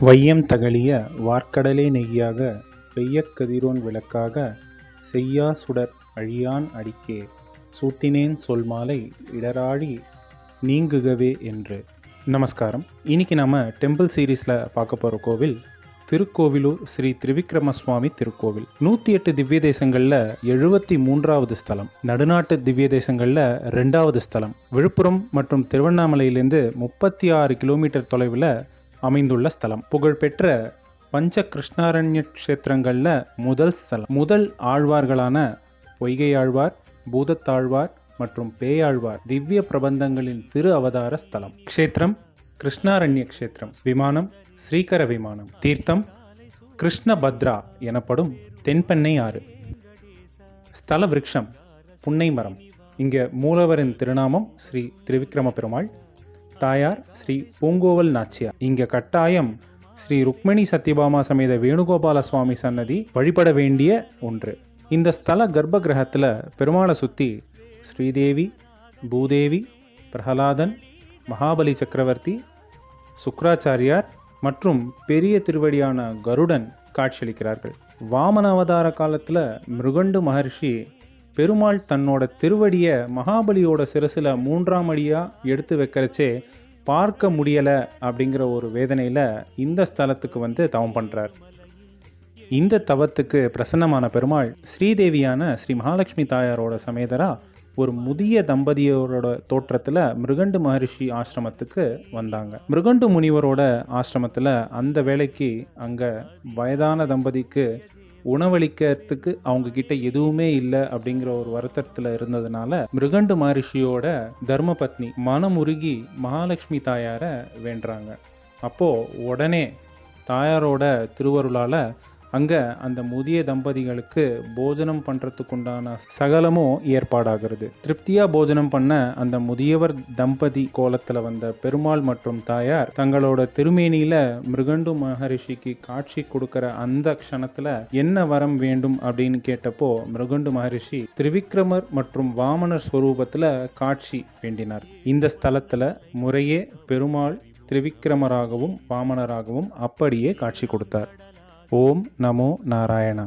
வையம் தகழிய வார்க்கடலே நெய்யாக பெய்யக் கதிரோன் விளக்காக செய்யா சுடர் அழியான் அடிக்கே. சூட்டினேன் சொல் மாலை இடராழி நீங்குகவே என்று. நமஸ்காரம். இன்னைக்கு நாம் டெம்பிள் சீரீஸில் பார்க்க போகிற கோவில் திருக்கோவிலூர் ஸ்ரீ திரிவிக்ரம சுவாமி திருக்கோவில். நூற்றி எட்டு திவ்ய தேசங்களில் எழுபத்தி மூன்றாவது ஸ்தலம். நடுநாட்டு திவ்ய தேசங்களில் ரெண்டாவது ஸ்தலம். விழுப்புரம் மற்றும் திருவண்ணாமலையிலேருந்து முப்பத்தி ஆறு கிலோமீட்டர் தொலைவில் அமைந்துள்ள ஸ்தலம். புகழ்பெற்ற பஞ்ச கிருஷ்ணாரண்ய க்ஷேத்திரங்களில் முதல் ஸ்தலம். முதல் ஆழ்வார்களான பொய்கை ஆழ்வார் பூதத்தாழ்வார் மற்றும் பேயாழ்வார் திவ்ய பிரபந்தங்களின் திரு அவதார ஸ்தலம். க்ஷேத்திரம் கிருஷ்ணாரண்ய க்ஷேத்திரம். விமானம் ஸ்ரீகர விமானம். தீர்த்தம் கிருஷ்ணபத்ரா எனப்படும் தென்பெண்ணை ஆறு. ஸ்தல விருட்சம் புன்னை மரம். இங்கே மூலவரின் திருநாமம் ஸ்ரீ திரிவிக்ரம பெருமாள். தாயார் ஸ்ரீ பூங்கோவல் நாச்சியார். இங்க கட்டாயம் ஸ்ரீ ருக்மிணி சத்யபாமா சமேத வேணுகோபால சுவாமி சன்னதி வழிபட வேண்டிய ஒன்று. இந்த ஸ்தல கர்ப்ப கிரகத்தில் பெருமாளை சுற்றி ஸ்ரீதேவி பூதேவி பிரகலாதன் மகாபலி சக்கரவர்த்தி சுக்ராச்சாரியார் மற்றும் பெரிய திருவடியான கருடன் காட்சியளிக்கிறார்கள். வாமன அவதார காலத்தில் மிருகண்டு மகர்ஷி பெருமாள் தன்னோட திருவடியை மகாபலியோட சிரசில் மூன்றாம் அடியாக எடுத்து வைக்கிறச்சே பார்க்க முடியலை அப்படிங்கிற ஒரு வேதனையில் இந்த ஸ்தலத்துக்கு வந்து தவம் பண்ணுறார் இந்த தவத்துக்கு பிரசன்னமான பெருமாள் ஸ்ரீதேவியான ஸ்ரீ மகாலட்சுமி தாயாரோட சமேதரா ஒரு முதிய தம்பதியரோட தோற்றத்தில் மிருகண்டு மகரிஷி ஆசிரமத்துக்கு வந்தாங்க. மிருகண்டு முனிவரோட ஆசிரமத்தில் அந்த வேலைக்கு அங்கே வயதான தம்பதிக்கு உணவளிக்கிறதுக்கு அவங்க கிட்ட எதுவுமே இல்லை அப்படிங்கிற ஒரு வருத்தத்தில் இருந்ததுனால மிருகண்டு மகரிஷியோட தர்மபத்னி மனமுருகி மகாலட்சுமி தாயாரை வேண்டுறாங்க. அப்போது உடனே தாயாரோட திருவருளால் அங்கே அந்த முதிய தம்பதிகளுக்கு போஜனம் பண்ணுறதுக்குண்டான சகலமும் ஏற்பாடாகிறது. திருப்தியாக போஜனம் பண்ண அந்த முதியவர் தம்பதி கோலத்தில் வந்த பெருமாள் மற்றும் தாயார் தங்களோட திருமேனியில் மிருகண்டு மகரிஷிக்கு காட்சி கொடுக்கிற அந்த க்ஷணத்தில் என்ன வரம் வேண்டும் அப்படின்னு கேட்டப்போ மிருகண்டு மகரிஷி திரிவிக்ரமர் மற்றும் வாமனர் ஸ்வரூபத்தில் காட்சி வேண்டினார். இந்த ஸ்தலத்தில் முறையே பெருமாள் திரிவிக்ரமராகவும் வாமனராகவும் அப்படியே காட்சி கொடுத்தார். ఓం నమో నారాయణ.